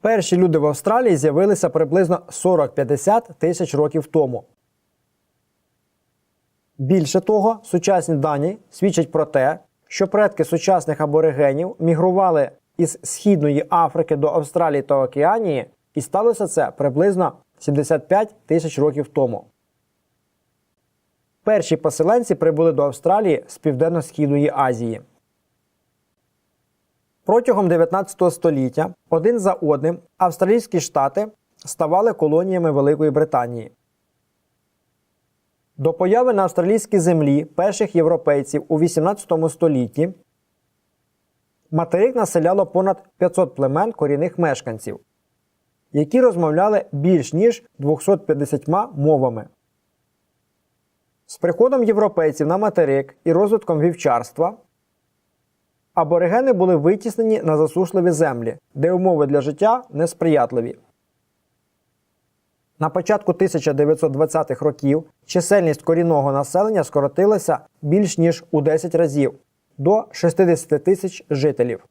Перші люди в Австралії з'явилися приблизно 40-50 тисяч років тому. Більше того, сучасні дані свідчать про те, що предки сучасних аборигенів мігрували із Східної Африки до Австралії та Океанії, і сталося це приблизно 75 тисяч років тому. Перші поселенці прибули до Австралії з Південно-Східної Азії. Протягом 19 століття один за одним австралійські штати ставали колоніями Великої Британії. До появи на австралійській землі перших європейців у 18 столітті материк населяло понад 500 племен корінних мешканців, які розмовляли більш ніж 250 мовами. З приходом європейців на материк і розвитком вівчарства аборигени були витіснені на засушливі землі, де умови для життя несприятливі. На початку 1920-х років чисельність корінного населення скоротилася більш ніж у 10 разів до 60 тисяч жителів.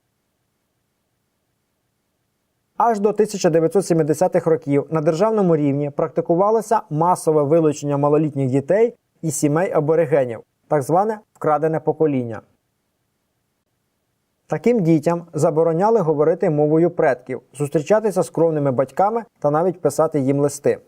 Аж до 1970-х років на державному рівні практикувалося масове вилучення малолітніх дітей і сімей аборигенів, так зване вкрадене покоління. Таким дітям забороняли говорити мовою предків, зустрічатися з кровними батьками та навіть писати їм листи.